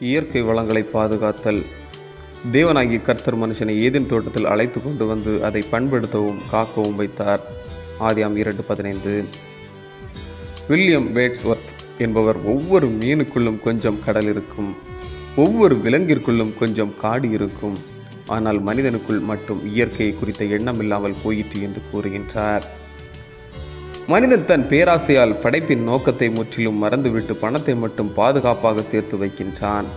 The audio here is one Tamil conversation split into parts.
இயற்கை வளங்களை பாதுகாத்தல். தேவனாகி கர்த்தர் மனுஷனை ஏதின் தோட்டத்தில் அழைத்து கொண்டு வந்து அதை பண்படுத்தவும் காக்கவும் வைத்தார். ஆதியாம் இரண்டு பதினைந்து. வில்லியம் வேட்ஸ்வர்த் என்பவர் ஒவ்வொரு மீனுக்குள்ளும் கொஞ்சம் கடல் இருக்கும். ஒவ்வொரு விலங்கிற்குள்ளும் கொஞ்சம் காடு இருக்கும். ஆனால் மனிதனுக்குள் மட்டும் இயற்கையை குறித்த எண்ணம் இல்லாமல் போயிற்று என்று கூறுகின்றார். மனிதன் தன் பேராசையால் படைப்பின் நோக்கத்தை முற்றிலும் மறந்துவிட்டு பணத்தை மட்டும் பாதுகாப்பாக சேர்த்து வைக்கின்றான்.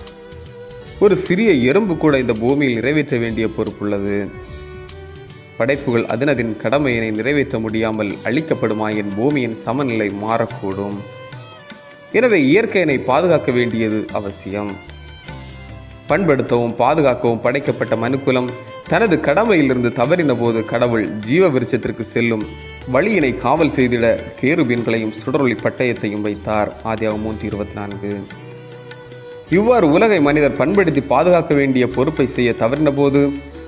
ஒரு சிறிய எறும்பு கூட இந்த பூமியில் நிறைவேற்ற வேண்டிய பொறுப்புள்ளது. படைப்புகள் அதனதின் கடமையினை நிறைவேற்ற முடியாமல் அழிக்கப்படுமாயின் பூமியின் சமநிலை மாறக்கூடும். எனவே இயற்கையினை பாதுகாக்க வேண்டியது அவசியம். பண்படுத்தவும் பாதுகாக்கவும் படைக்கப்பட்ட மனுக்குலம் தனது கடமையிலிருந்து தவறின போது கடவுள் ஜீவ விருட்சத்திற்கு செல்லும் வழியினை காவல் செய்திட கேருபீன்களையும் சுடரொளி பட்டயத்தையும் வைத்தார். ஆதியாகம் மூன்று இருபத்தி நான்கு இவ்வாறு உலகை மனிதர் பண்படுத்தி பாதுகாக்க வேண்டிய பொறுப்பை செய்ய தவறின போது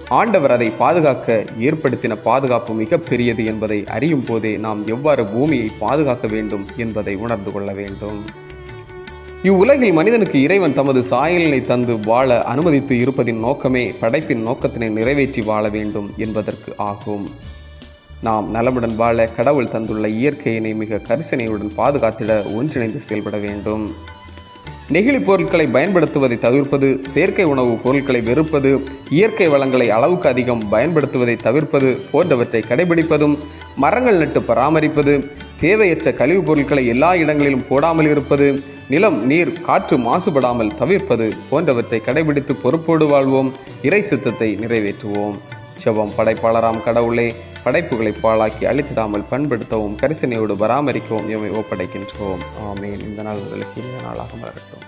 ஆண்டவர் அதை பாதுகாக்க ஏற்படுத்தின பாதுகாப்பு மிக பெரியது என்பதை அறியும் போதே நாம் எவ்வாறு பூமியை பாதுகாக்க வேண்டும் என்பதை உணர்ந்து கொள்ள வேண்டும். இவ்வுலகில் மனிதனுக்கு இறைவன் தமது சாயலினை தந்து வாழ அனுமதித்து இருப்பதின் நோக்கமே படைப்பின் நோக்கத்தினை நிறைவேற்றி வாழ வேண்டும் என்பதற்கு ஆகும். நாம் நலமுடன் வாழ கடவுள் தந்துள்ள இயற்கையினை மிக கரிசனையுடன் பாதுகாத்திட ஒன்றிணைந்து செயல்பட வேண்டும். நெகிழி பொருட்களை பயன்படுத்துவதை தவிர்ப்பது செயற்கை உணவு பொருட்களை வெறுப்பது இயற்கை வளங்களை அளவுக்கு அதிகம் பயன்படுத்துவதை தவிர்ப்பது போன்றவற்றை கடைபிடிப்பதும் மரங்கள் நட்டு பராமரிப்பது தேவையற்ற கழிவுப் பொருட்களை எல்லா இடங்களிலும் போடாமல் இருப்பது நிலம் நீர் காற்று மாசுபடாமல் தவிர்ப்பது போன்றவற்றை கடைபிடித்து பொறுப்போடு வாழ்வோம். இறை சித்தத்தை நிறைவேற்றுவோம். செவம் படைப்பாளராம் கடவுளே படைப்புகளை பாழாக்கி அழித்திடாமல் பண்படுத்தவும் கரிசனையோடு பராமரிக்கவும் எம்மை ஒப்படைக்கின்றோம். ஆமேன். இந்த நாள் உங்களுக்கு இனிய நாளாக மலரட்டும்.